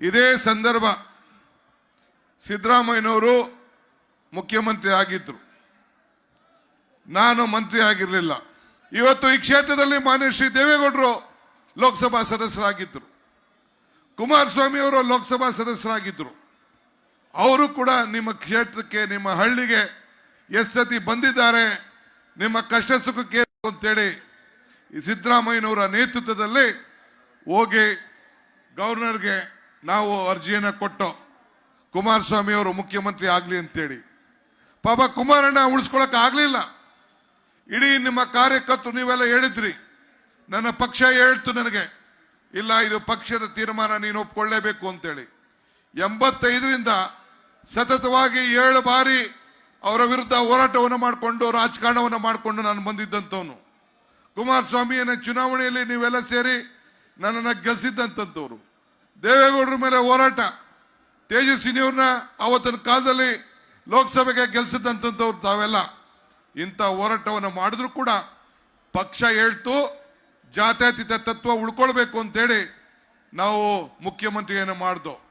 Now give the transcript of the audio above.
ಇದೇ ಸಂದರ್ಭ ಸಿದ್ದರಾಮಯ್ಯನವರು ಮುಖ್ಯಮಂತ್ರಿ ಆಗಿದ್ರು. ನಾನು ಮಂತ್ರಿ ಆಗಿರಲಿಲ್ಲ. ಇವತ್ತು ಈ ಕ್ಷೇತ್ರದಲ್ಲಿ ಮಾನ್ಯ ಶ್ರೀ ದೇವೇಗೌಡರು ಲೋಕಸಭಾ ಸದಸ್ಯರಾಗಿದ್ದರು ಕುಮಾರಸ್ವಾಮಿ ಅವರು ಲೋಕಸಭಾ ಸದಸ್ಯರಾಗಿದ್ದರು ಅವರು ಕೂಡ ನಿಮ್ಮ ಕ್ಷೇತ್ರಕ್ಕೆ, ನಿಮ್ಮ ಹಳ್ಳಿಗೆ ಎಷ್ಟು ಬಂದಿದ್ದಾರೆ. ನಿಮ್ಮ ಕಷ್ಟ ಸುಖಕ್ಕೆ ಅಂತೇಳಿ ಸಿದ್ದರಾಮಯ್ಯನವರ ನೇತೃತ್ವದಲ್ಲಿ ಹೋಗಿ ಗವರ್ನರ್ಗೆ ನಾವು ಅರ್ಜಿಯನ್ನು ಕೊಟ್ಟು ಕುಮಾರಸ್ವಾಮಿ ಅವರು ಮುಖ್ಯಮಂತ್ರಿ ಆಗಲಿ ಅಂತೇಳಿ. ಪಾಪ ಕುಮಾರಣ್ಣ ಉಳಿಸ್ಕೊಳಕ್ ಆಗಲಿಲ್ಲ. ಇಡೀ ನಿಮ್ಮ ಕಾರ್ಯಕರ್ತರು ನೀವೆಲ್ಲ ಹೇಳಿದ್ರಿ. ನನ್ನ ಪಕ್ಷ ಹೇಳ್ತು ನನಗೆ. ಇಲ್ಲ, ಇದು ಪಕ್ಷದ ತೀರ್ಮಾನ ನೀನು ಒಪ್ಕೊಳ್ಳೇಬೇಕು ಅಂತೇಳಿ. ಎಂಬತ್ತೈದರಿಂದ ಸತತವಾಗಿ ಏಳು ಬಾರಿ ಅವರ ವಿರುದ್ಧ ಹೋರಾಟವನ್ನು ಮಾಡಿಕೊಂಡು, ರಾಜಕಾರಣವನ್ನು ಮಾಡಿಕೊಂಡು ನಾನು ಬಂದಿದ್ದಂಥವನು. ಕುಮಾರಸ್ವಾಮಿಯನ್ನು ಚುನಾವಣೆಯಲ್ಲಿ ನೀವೆಲ್ಲ ಸೇರಿ ನನ್ನನ್ನು ಗೆಲ್ಸಿದ್ದಂಥವ್ರು ದೇವೇಗೌಡರ ಮೇಲೆ ಹೋರಾಟ. ತೇಜಸ್ವಿನಿಯವ್ರನ್ನ ಅವತ್ತಿನ ಕಾಲದಲ್ಲಿ ಲೋಕಸಭೆಗೆ ಗೆಲ್ಸಿದ್ದಂಥವ್ರು ತಾವೆಲ್ಲ. ಇಂಥ ಹೋರಾಟವನ್ನು ಮಾಡಿದ್ರು ಕೂಡ ಪಕ್ಷ ಹೇಳ್ತು, ಜಾತ್ಯತೀತ ತತ್ವ ಉಳ್ಕೊಳ್ಬೇಕು ಅಂತೇಳಿ ನಾವು ಮುಖ್ಯಮಂತ್ರಿಯನ್ನು ಮಾಡ್ದೋ